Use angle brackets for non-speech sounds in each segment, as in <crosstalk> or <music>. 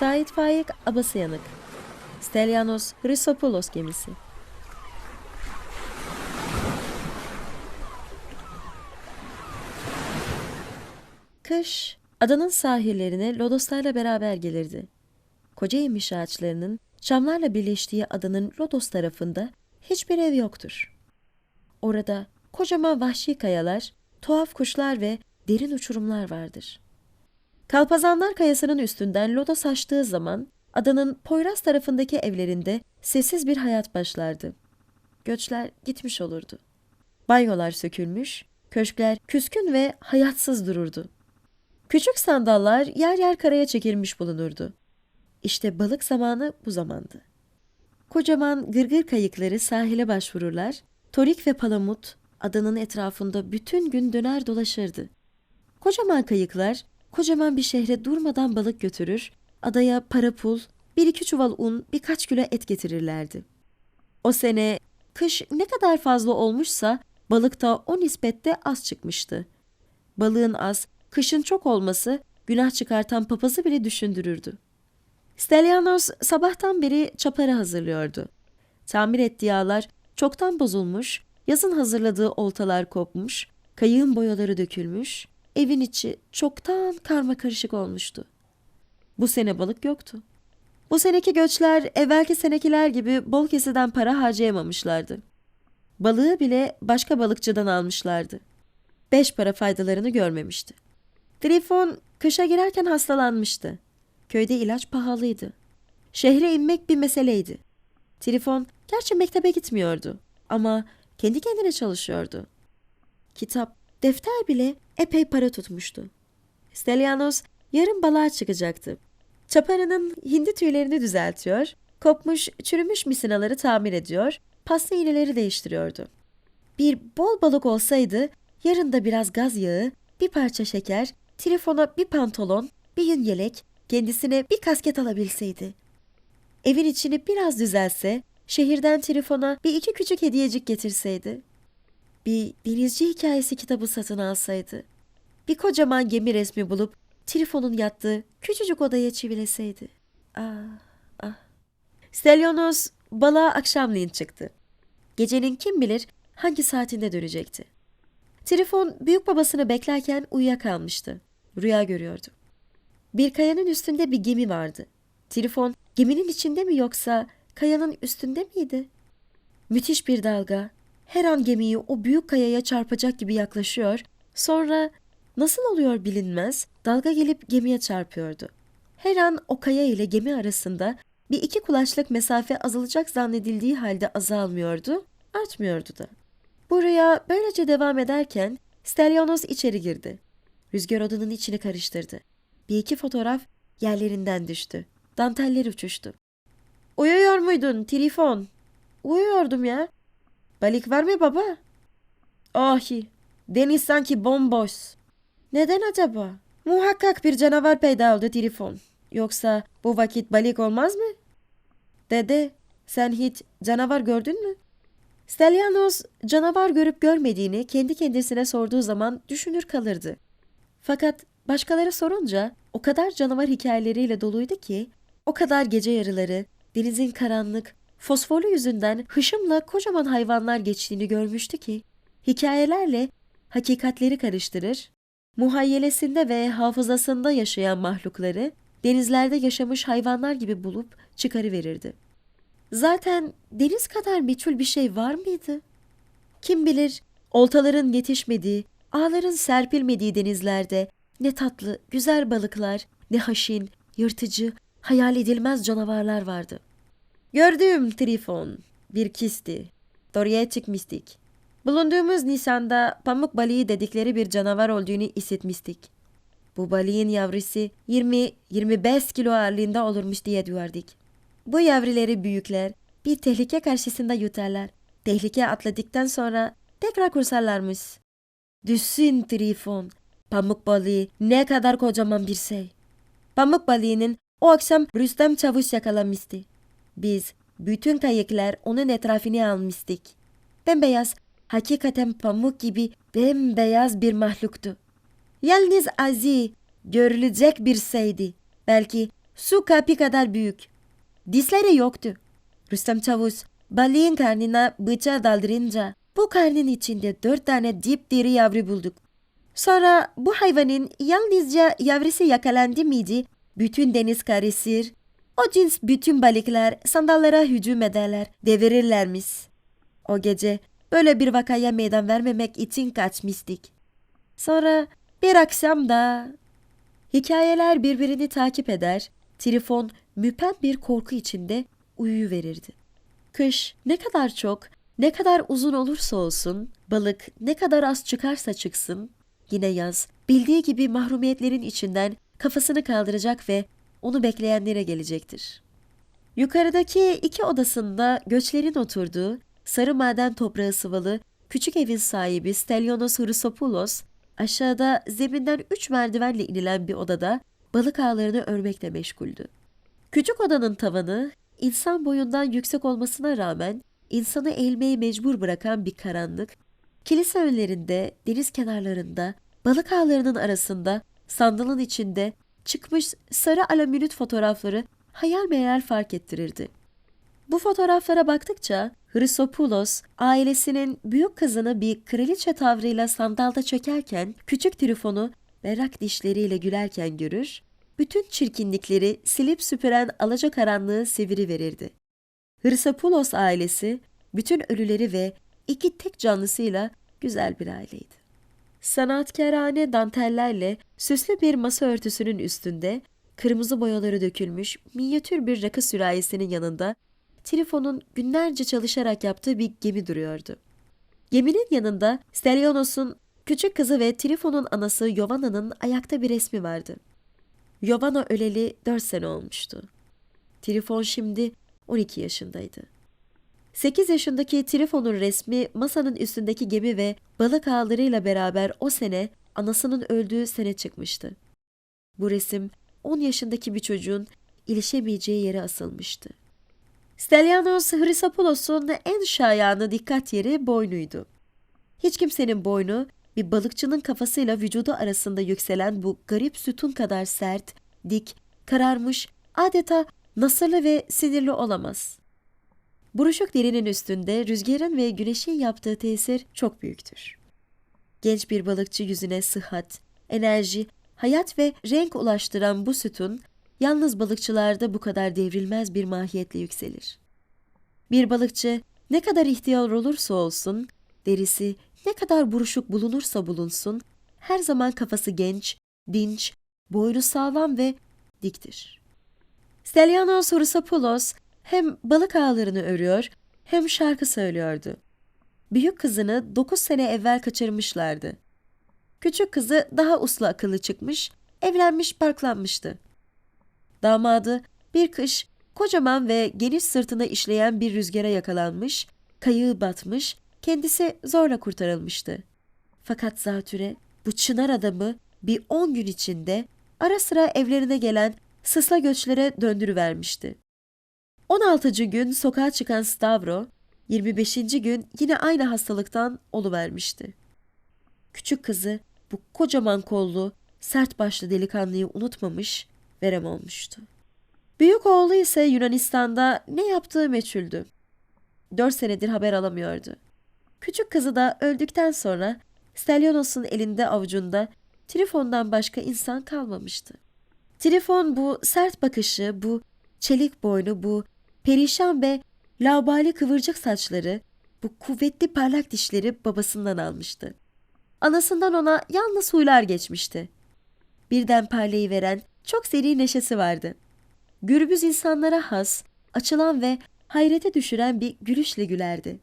Sait Faik Abasıyanık Stelianos Chrysopoulos gemisi Kış, adanın sahillerine lodoslarla beraber gelirdi. Koca yemiş ağaçlarının çamlarla birleştiği adanın Rodos tarafında hiçbir ev yoktur. Orada kocaman vahşi kayalar, tuhaf kuşlar ve derin uçurumlar vardır. Kalpazanlar kayasının üstünden Lodos açtığı zaman adanın Poyraz tarafındaki evlerinde sessiz bir hayat başlardı. Göçler gitmiş olurdu. Banyolar sökülmüş, köşkler küskün ve hayatsız dururdu. Küçük sandallar yer yer karaya çekilmiş bulunurdu. İşte balık zamanı bu zamandı. Kocaman gırgır kayıkları sahile başvururlar, torik ve palamut adanın etrafında bütün gün döner dolaşırdı. Kocaman kayıklar kocaman bir şehre durmadan balık götürür, adaya para pul, bir iki çuval un, birkaç kilo et getirirlerdi. O sene kış ne kadar fazla olmuşsa balık da o nispette az çıkmıştı. Balığın az, kışın çok olması günah çıkartan papazı bile düşündürürdü. Stelianos sabahtan beri çaparı hazırlıyordu. Tamir ettiği ağlar çoktan bozulmuş, yazın hazırladığı oltalar kopmuş, kayığın boyaları dökülmüş, evin içi çoktan karma karışık olmuştu. Bu sene balık yoktu. Bu seneki göçler evvelki senekiler gibi bol keseden para harcayamamışlardı. Balığı bile başka balıkçıdan almışlardı. Beş para faydalarını görmemişti. Trifon kışa girerken hastalanmıştı. Köyde ilaç pahalıydı. Şehre inmek bir meseleydi. Trifon gerçi mektebe gitmiyordu ama kendi kendine çalışıyordu. Kitap, defter bile epey para tutmuştu. Stelianos yarın balığa çıkacaktı. Çaparının hindi tüylerini düzeltiyor, kopmuş, çürümüş misinaları tamir ediyor, pasta iğneleri değiştiriyordu. Bir bol balık olsaydı yarın da biraz gaz yağı, bir parça şeker, Trifon'a bir pantolon, bir yün yelek, kendisine bir kasket alabilseydi. Evin içini biraz düzelse, şehirden Trifon'a bir iki küçük hediyecik getirseydi. Bir denizci hikayesi kitabı satın alsaydı. Bir kocaman gemi resmi bulup Trifon'un yattığı küçücük odaya çivileseydi. Ah, ah. Stelionos balığa akşamleyin çıktı. Gecenin kim bilir hangi saatinde dönecekti. Trifon büyük babasını beklerken uyuyakalmıştı. Rüya görüyordu. Bir kayanın üstünde bir gemi vardı. Trifon geminin içinde mi yoksa kayanın üstünde miydi? Müthiş bir dalga her an gemiyi o büyük kayaya çarpacak gibi yaklaşıyor. Sonra nasıl oluyor bilinmez dalga gelip gemiye çarpıyordu. Her an o kaya ile gemi arasında bir iki kulaçlık mesafe azalacak zannedildiği halde azalmıyordu, artmıyordu da. Bu rüya böylece devam ederken Stelianos içeri girdi. Rüzgar odanın içini karıştırdı. Bir iki fotoğraf yerlerinden düştü. Danteller uçuştu. Uyuyor muydun Trifon? Uyuyordum ya. Balık var mı baba? Ahi, deniz sanki bomboş. Neden acaba? Muhakkak bir canavar peyda oldu Trifon. Yoksa bu vakit balık olmaz mı? Dede, sen hiç canavar gördün mü? Stelianos canavar görüp görmediğini kendi kendisine sorduğu zaman düşünür kalırdı. Fakat başkaları sorunca o kadar canavar hikayeleriyle doluydu ki o kadar gece yarıları denizin karanlık, fosforlu yüzünden hışımla kocaman hayvanlar geçtiğini görmüştü ki hikayelerle hakikatleri karıştırır, muhayyelesinde ve hafızasında yaşayan mahlukları denizlerde yaşamış hayvanlar gibi bulup çıkarıverirdi. Zaten deniz kadar meçhul bir şey var mıydı? Kim bilir oltaların yetişmediği, ağların serpilmediği denizlerde ne tatlı, güzel balıklar, ne haşin, yırtıcı, hayal edilmez canavarlar vardı. Gördüğüm Trifon, bir kisti. Oraya çıkmıştık. Bulunduğumuz Nisan'da pamuk balığı dedikleri bir canavar olduğunu hissetmiştik. Bu balığın yavrusu 20-25 kilo ağırlığında olurmuş diye duyardık. Bu yavruları büyükler bir tehlike karşısında yutarlar. Tehlike atladıktan sonra tekrar kursarlarmış. Düşün Trifon, pamuk balığı ne kadar kocaman bir şey. Pamuk balığının o akşam Rüstem Çavuş yakalamıştı. Biz bütün kayıklar onun etrafını almıştık. Bembeyaz, hakikaten pamuk gibi bembeyaz bir mahluktu. Yalnız azi, görülecek bir şeydi. Belki su kapi kadar büyük. Dişleri yoktu. Rüstem Çavuş balığın karnına bıçağı daldırınca bu karnın içinde dört tane dipdiri yavru bulduk. Sonra bu hayvanın yalnızca yavrusu yakalandı mıydı bütün deniz karışır. O cins bütün balıklar sandallara hücum ederler, devirirlermiş. O gece böyle bir vakaya meydan vermemek için kaçmıştık. Sonra bir akşam da hikayeler birbirini takip eder, Trifon müpem bir korku içinde uyuyuverirdi. Kış ne kadar çok, ne kadar uzun olursa olsun, balık ne kadar az çıkarsa çıksın, yine yaz bildiği gibi mahrumiyetlerin içinden kafasını kaldıracak ve onu bekleyenlere gelecektir. Yukarıdaki iki odasında göçlerin oturduğu, sarı maden toprağı sıvalı, küçük evin sahibi Stelionos Hrysopoulos, aşağıda zeminden üç merdivenle inilen bir odada balık ağlarını örmekle meşguldü. Küçük odanın tavanı, insan boyundan yüksek olmasına rağmen insanı eğilmeye mecbur bırakan bir karanlık, kilise önlerinde, deniz kenarlarında, balık ağlarının arasında, sandalın içinde çıkmış sarı alaminüt fotoğrafları hayal meyal fark ettirirdi. Bu fotoğraflara baktıkça Hrysopoulos ailesinin büyük kızını bir kraliçe tavrıyla sandalda çökerken küçük Trifon'u berrak dişleriyle gülerken görür, bütün çirkinlikleri silip süpüren alacakaranlığı seviri verirdi. Hrysopoulos ailesi bütün ölüleri ve iki tek canlısıyla güzel bir aileydi. Sanatkarane dantellerle süslü bir masa örtüsünün üstünde kırmızı boyaları dökülmüş minyatür bir rakı sürahisinin yanında Trifon'un günlerce çalışarak yaptığı bir gemi duruyordu. Geminin yanında Stelionos'un küçük kızı ve Trifon'un anası Yovana'nın ayakta bir resmi vardı. Yovana öleli dört sene olmuştu. Trifon şimdi 12 yaşındaydı. 8 yaşındaki Trifon'un resmi masanın üstündeki gemi ve balık ağlarıyla beraber o sene anasının öldüğü sene çıkmıştı. Bu resim 10 yaşındaki bir çocuğun ilişemeyeceği yere asılmıştı. Stelianos Hrisopoulos'un en şayanı dikkat yeri boynuydu. Hiç kimsenin boynu bir balıkçının kafasıyla vücudu arasında yükselen bu garip sütun kadar sert, dik, kararmış, adeta nasırlı ve sinirli olamaz. Buruşuk derinin üstünde rüzgarın ve güneşin yaptığı tesir çok büyüktür. Genç bir balıkçı yüzüne sıhhat, enerji, hayat ve renk ulaştıran bu sütun, yalnız balıkçılarda bu kadar devrilmez bir mahiyetle yükselir. Bir balıkçı ne kadar ihtiyar olursa olsun, derisi ne kadar buruşuk bulunursa bulunsun, her zaman kafası genç, dinç, boynu sağlam ve diktir. Stelianos Hrysopoulos hem balık ağlarını örüyor hem şarkı söylüyordu. Büyük kızını dokuz sene evvel kaçırmışlardı. Küçük kızı daha uslu akıllı çıkmış, evlenmiş parklanmıştı. Damadı bir kış kocaman ve geniş sırtına işleyen bir rüzgara yakalanmış, kayığı batmış, kendisi zorla kurtarılmıştı. Fakat zatüre bu çınar adamı bir on gün içinde ara sıra evlerine gelen sısla göçlere döndürüvermişti. 16. gün sokağa çıkan Stavro, 25. gün yine aynı hastalıktan oluvermişti. Küçük kızı bu kocaman kollu, sert başlı delikanlıyı unutmamış, verem olmuştu. Büyük oğlu ise Yunanistan'da ne yaptığı meçhuldü. Dört senedir haber alamıyordu. Küçük kızı da öldükten sonra Stelionos'un elinde avucunda Trifon'dan başka insan kalmamıştı. Trifon bu sert bakışı, bu çelik boynu, bu perişan ve laubali kıvırcık saçları, bu kuvvetli parlak dişleri babasından almıştı. Anasından ona yalnız huylar geçmişti. Birden parlayıveren çok seri neşesi vardı. Gürbüz insanlara has, açılan ve hayrete düşüren bir gülüşle gülerdi.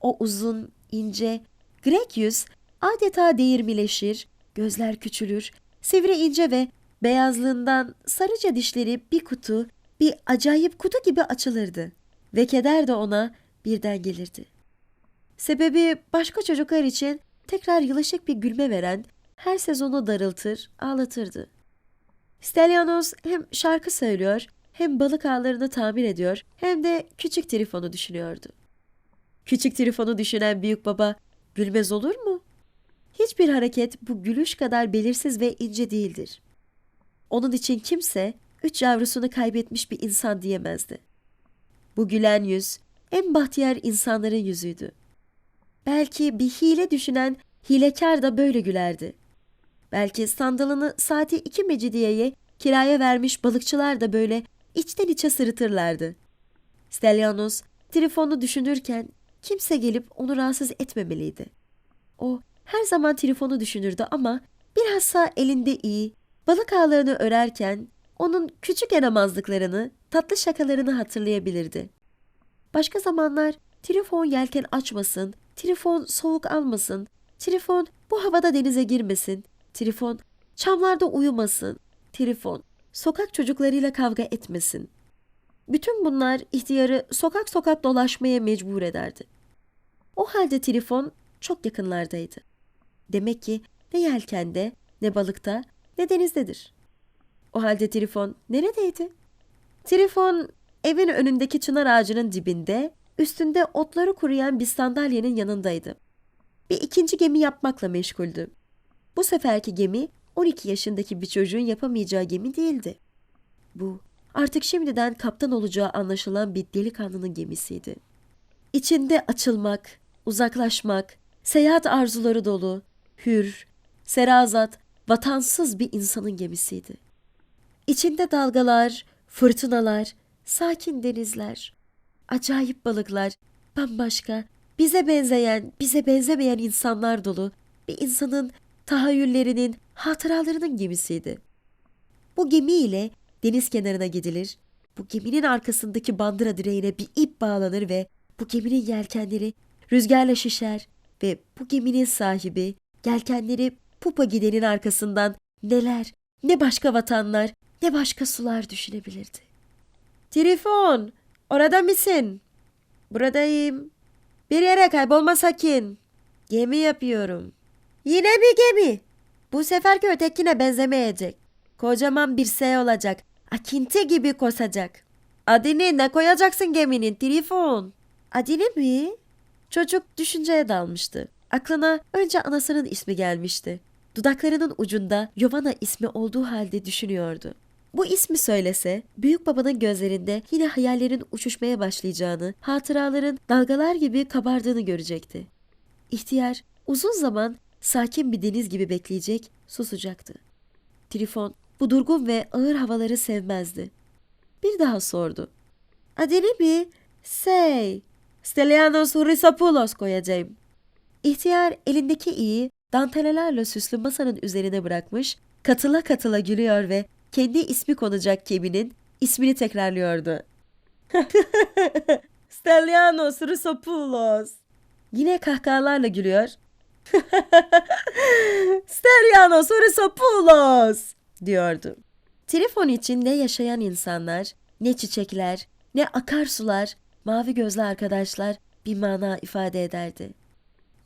O uzun, ince, Grek yüz adeta değirmileşir, gözler küçülür, sivri ince ve beyazlığından sarıca dişleri bir kutu, bir acayip kutu gibi açılırdı ve keder de ona birden gelirdi. Sebebi başka çocuklar için tekrar yılışık bir gülme veren, her sezonu darıltır, ağlatırdı. Stelianos hem şarkı söylüyor, hem balık ağlarını tamir ediyor, hem de küçük Trifon'u düşünüyordu. Küçük Trifon'u düşünen büyük baba gülmez olur mu? Hiçbir hareket bu gülüş kadar belirsiz ve ince değildir. Onun için kimse üç yavrusunu kaybetmiş bir insan diyemezdi. Bu gülen yüz en bahtiyar insanların yüzüydü. Belki bir hile düşünen hilekar da böyle gülerdi. Belki sandalını saati iki mecidiyeye kiraya vermiş balıkçılar da böyle içten içe sırıtırlardı. Stelianos Trifon'u düşünürken kimse gelip onu rahatsız etmemeliydi. O her zaman Trifon'u düşünürdü ama bilhassa elinde iyi, balık ağlarını örerken onun küçük yaramazlıklarını, tatlı şakalarını hatırlayabilirdi. Başka zamanlar Trifon yelken açmasın, Trifon soğuk almasın, Trifon bu havada denize girmesin, Trifon çamlarda uyumasın, Trifon sokak çocuklarıyla kavga etmesin. Bütün bunlar ihtiyarı sokak sokak dolaşmaya mecbur ederdi. O halde Trifon çok yakınlardaydı. Demek ki ne yelkende, ne balıkta, ne denizdedir. O halde Trifon neredeydi? Trifon evin önündeki çınar ağacının dibinde, üstünde otları kuruyan bir sandalyenin yanındaydı. Bir ikinci gemi yapmakla meşguldü. Bu seferki gemi 12 yaşındaki bir çocuğun yapamayacağı gemi değildi. Bu artık şimdiden kaptan olacağı anlaşılan bir delikanlının gemisiydi. İçinde açılmak, uzaklaşmak, seyahat arzuları dolu, hür, serazat, vatansız bir insanın gemisiydi. İçinde dalgalar, fırtınalar, sakin denizler, acayip balıklar, bambaşka, bize benzeyen, bize benzemeyen insanlar dolu bir insanın tahayyüllerinin, hatıralarının gemisiydi. Bu gemiyle deniz kenarına gidilir, bu geminin arkasındaki bandıra direğine bir ip bağlanır ve bu geminin yelkenleri rüzgarla şişer ve bu geminin sahibi yelkenleri pupa gidenin arkasından neler, ne başka vatanlar, ne başka sular düşünebilirdi. Trifon, orada mısın? Buradayım. Bir yere kaybolma sakın. Gemi yapıyorum. Yine bir gemi. Bu seferki ötekine benzemeyecek. Kocaman bir S olacak. Akinti gibi kosacak. Adını ne koyacaksın geminin Trifon? Adını mi? Çocuk düşünceye dalmıştı. Aklına önce anasının ismi gelmişti. Dudaklarının ucunda Yovana ismi olduğu halde düşünüyordu. Bu ismi söylese, büyük babanın gözlerinde yine hayallerin uçuşmaya başlayacağını, hatıraların dalgalar gibi kabardığını görecekti. İhtiyar uzun zaman sakin bir deniz gibi bekleyecek, susacaktı. Trifon bu durgun ve ağır havaları sevmezdi. Bir daha sordu. Adını mi? Say. Stelianos Hrisopoulos koyacağım. İhtiyar elindeki iyi dantelelerle süslü masanın üzerine bırakmış, katıla katıla gülüyor ve kendi ismi konacak geminin ismini tekrarlıyordu. <laughs> Stelianos Hrisopoulos. Yine kahkahalarla gülüyor. <laughs> Stelianos Hrisopoulos diyordu. Trifon için ne yaşayan insanlar, ne çiçekler, ne akarsular, mavi gözlü arkadaşlar bir mana ifade ederdi.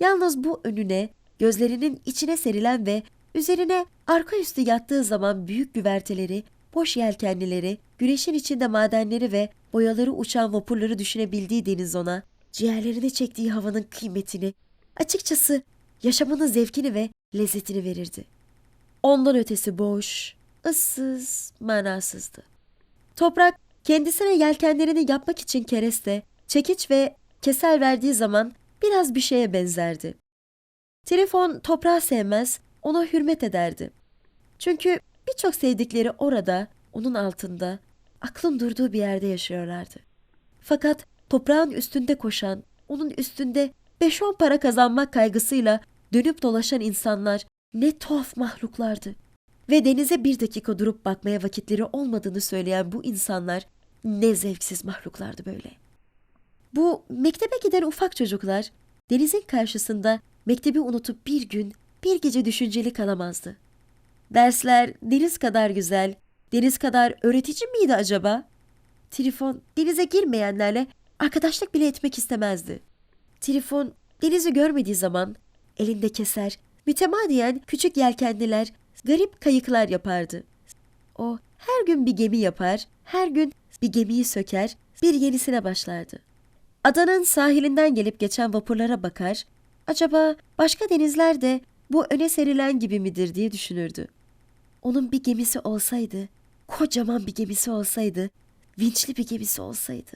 Yalnız bu önüne, gözlerinin içine serilen ve üzerine arka üstü yattığı zaman büyük güverteleri, boş yelkenlileri, güneşin içinde madenleri ve boyaları uçan vapurları düşünebildiği deniz ona, ciğerlerine çektiği havanın kıymetini, açıkçası yaşamının zevkini ve lezzetini verirdi. Ondan ötesi boş, ıssız, manasızdı. Toprak kendisine yelkenlerini yapmak için kereste, çekiç ve keser verdiği zaman biraz bir şeye benzerdi. Telefon toprağı sevmez, ona hürmet ederdi. Çünkü birçok sevdikleri orada, onun altında, aklın durduğu bir yerde yaşıyorlardı. Fakat toprağın üstünde koşan, onun üstünde beş on para kazanmak kaygısıyla dönüp dolaşan insanlar ne tuhaf mahluklardı. Ve denize bir dakika durup bakmaya vakitleri olmadığını söyleyen bu insanlar ne zevksiz mahluklardı böyle. Bu mektebe giden ufak çocuklar denizin karşısında mektebi unutup bir gün, bir gece düşünceli kalamazdı. Dersler deniz kadar güzel, deniz kadar öğretici miydi acaba? Trifon denize girmeyenlerle arkadaşlık bile etmek istemezdi. Trifon denizi görmediği zaman elinde keser, mütemadiyen küçük yelkenliler, garip kayıklar yapardı. O her gün bir gemi yapar, her gün bir gemiyi söker, bir yenisine başlardı. Adanın sahilinden gelip geçen vapurlara bakar, acaba başka denizler de bu öne serilen gibi midir diye düşünürdü. Onun bir gemisi olsaydı, kocaman bir gemisi olsaydı, vinçli bir gemisi olsaydı.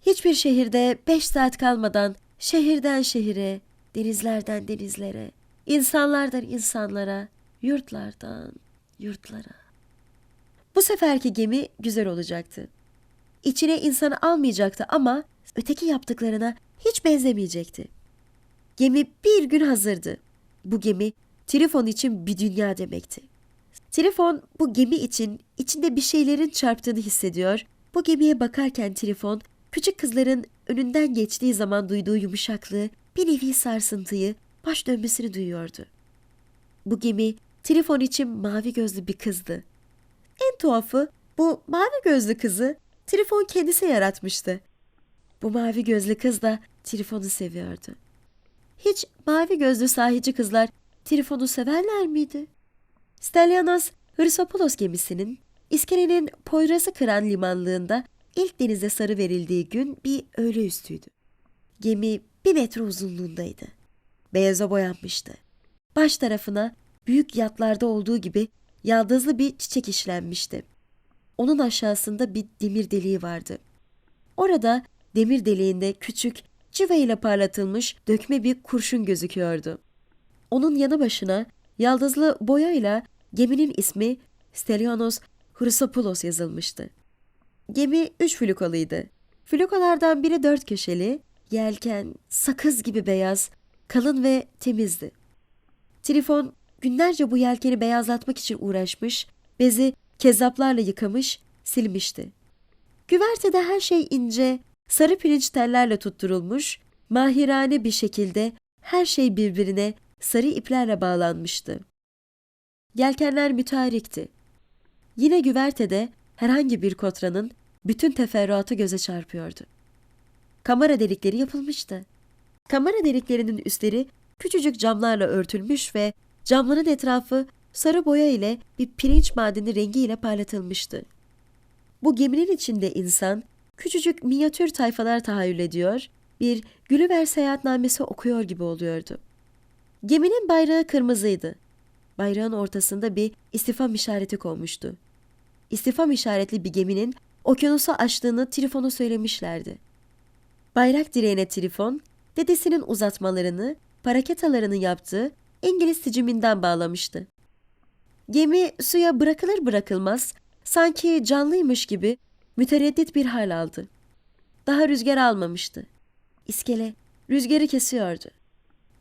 Hiçbir şehirde beş saat kalmadan şehirden şehire, denizlerden denizlere, insanlardan insanlara, yurtlardan yurtlara. Bu seferki gemi güzel olacaktı. İçine insanı almayacaktı ama öteki yaptıklarına hiç benzemeyecekti. Gemi bir gün hazırdı. Bu gemi Trifon için bir dünya demekti. Trifon bu gemi için içinde bir şeylerin çarptığını hissediyor. Bu gemiye bakarken Trifon küçük kızların önünden geçtiği zaman duyduğu yumuşaklığı, bir nevi sarsıntıyı, baş dönmesini duyuyordu. Bu gemi Trifon için mavi gözlü bir kızdı. En tuhafı bu mavi gözlü kızı Trifon kendisi yaratmıştı. Bu mavi gözlü kız da Trifon'u seviyordu. Hiç mavi gözlü sahici kızlar Trifon'u severler miydi? Stelianos Hrisopolos gemisinin iskelenin Poyraz'ı kıran limanlığında ilk denize sarı verildiği gün bir öğle üstüydü. Gemi bir metre uzunluğundaydı. Beyaza boyanmıştı. Baş tarafına büyük yatlarda olduğu gibi yaldızlı bir çiçek işlenmişti. Onun aşağısında bir demir deliği vardı. Orada demir deliğinde küçük, cıva ile parlatılmış dökme bir kurşun gözüküyordu. Onun yanı başına yaldızlı boyayla geminin ismi Stelianos Chrysopoulos yazılmıştı. Gemi üç flukalıydı. Flukalardan biri dört köşeli, yelken, sakız gibi beyaz, kalın ve temizdi. Trifon günlerce bu yelkeni beyazlatmak için uğraşmış, bezi kezzaplarla yıkamış, silmişti. Güvertede her şey ince, sarı pirinç tellerle tutturulmuş, mahirane bir şekilde her şey birbirine sarı iplerle bağlanmıştı. Yelkenler mütarikti. Yine güvertede herhangi bir kotranın bütün teferruatı göze çarpıyordu. Kamera delikleri yapılmıştı. Kamera deliklerinin üstleri küçücük camlarla örtülmüş ve camların etrafı sarı boya ile bir pirinç madeni rengiyle parlatılmıştı. Bu geminin içinde insan küçücük minyatür tayfalar tahayyül ediyor, bir Gülüver seyahatnamesi okuyor gibi oluyordu. Geminin bayrağı kırmızıydı. Bayrağın ortasında bir istifam işareti konmuştu. İstifam işaretli bir geminin okyanusu aştığını Trifon'a söylemişlerdi. Bayrak direğine Trifon, dedesinin uzatmalarını, paraketalarını yaptığı İngiliz siciminden bağlamıştı. Gemi suya bırakılır bırakılmaz sanki canlıymış gibi mütereddit bir hal aldı. Daha rüzgar almamıştı. İskele rüzgarı kesiyordu.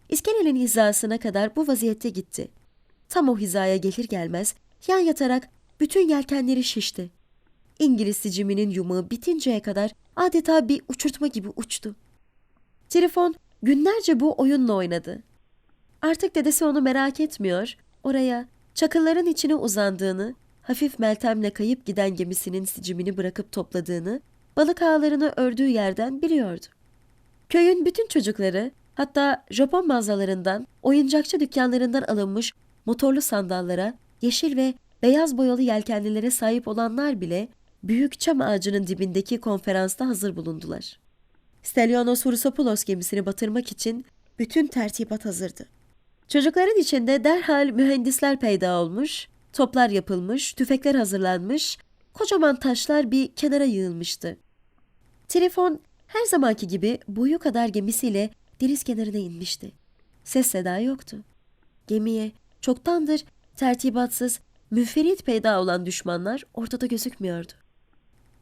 İskelenin hizasına kadar bu vaziyette gitti. Tam o hizaya gelir gelmez yan yatarak bütün yelkenleri şişti. İngiliz siciminin yumağı bitinceye kadar adeta bir uçurtma gibi uçtu. Trifon günlerce bu oyunla oynadı. Artık dedesi onu merak etmiyor, oraya çakılların içine uzandığını, hafif meltemle kayıp giden gemisinin sicimini bırakıp topladığını, balık ağlarını ördüğü yerden biliyordu. Köyün bütün çocukları, hatta Japon mağazalarından, oyuncakçı dükkanlarından alınmış motorlu sandallara, yeşil ve beyaz boyalı yelkenlilere sahip olanlar bile büyük çam ağacının dibindeki konferansta hazır bulundular. Stelianos Hurusopoulos gemisini batırmak için bütün tertibat hazırdı. Çocukların içinde derhal mühendisler peyda olmuş, toplar yapılmış, tüfekler hazırlanmış, kocaman taşlar bir kenara yığılmıştı. Telefon her zamanki gibi boyu kadar gemisiyle deniz kenarına inmişti. Ses seda yoktu. Gemiye çoktandır tertibatsız, müferit peyda olan düşmanlar ortada gözükmüyordu.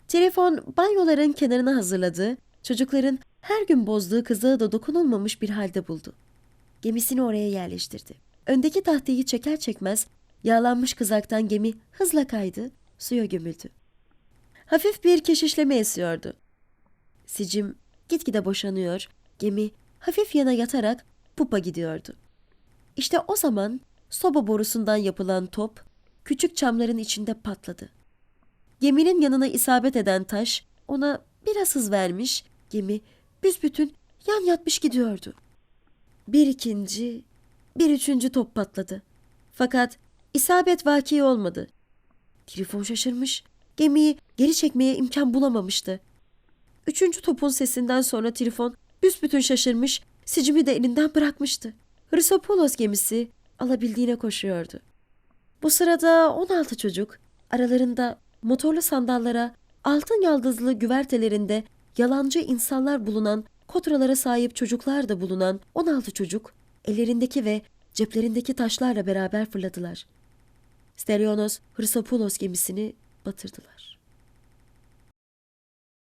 Telefon banyoların kenarına hazırladığı, çocukların her gün bozduğu kızığı da dokunulmamış bir halde buldu. Gemisini oraya yerleştirdi. Öndeki tahtayı çeker çekmez yağlanmış kızaktan gemi hızla kaydı, suya gömüldü. Hafif bir keşişleme esiyordu. Sicim gitgide boşanıyor, gemi hafif yana yatarak pupa gidiyordu. İşte o zaman soba borusundan yapılan top küçük çamların içinde patladı. Geminin yanına isabet eden taş ona biraz hız vermiş, gemi büsbütün yan yatmış gidiyordu. Bir ikinci, bir üçüncü top patladı. Fakat isabet vaki olmadı. Trifon şaşırmış, gemiyi geri çekmeye imkan bulamamıştı. Üçüncü topun sesinden sonra Trifon büsbütün şaşırmış, sicimi de elinden bırakmıştı. Hrisopolos gemisi alabildiğine koşuyordu. Bu sırada 16 çocuk Aralarında motorlu sandallara, altın yaldızlı güvertelerinde yalancı insanlar bulunan, kotralara sahip çocuklar da bulunan 16 çocuk ellerindeki ve ceplerindeki taşlarla beraber fırladılar. Stelionos Hristopulos gemisini batırdılar.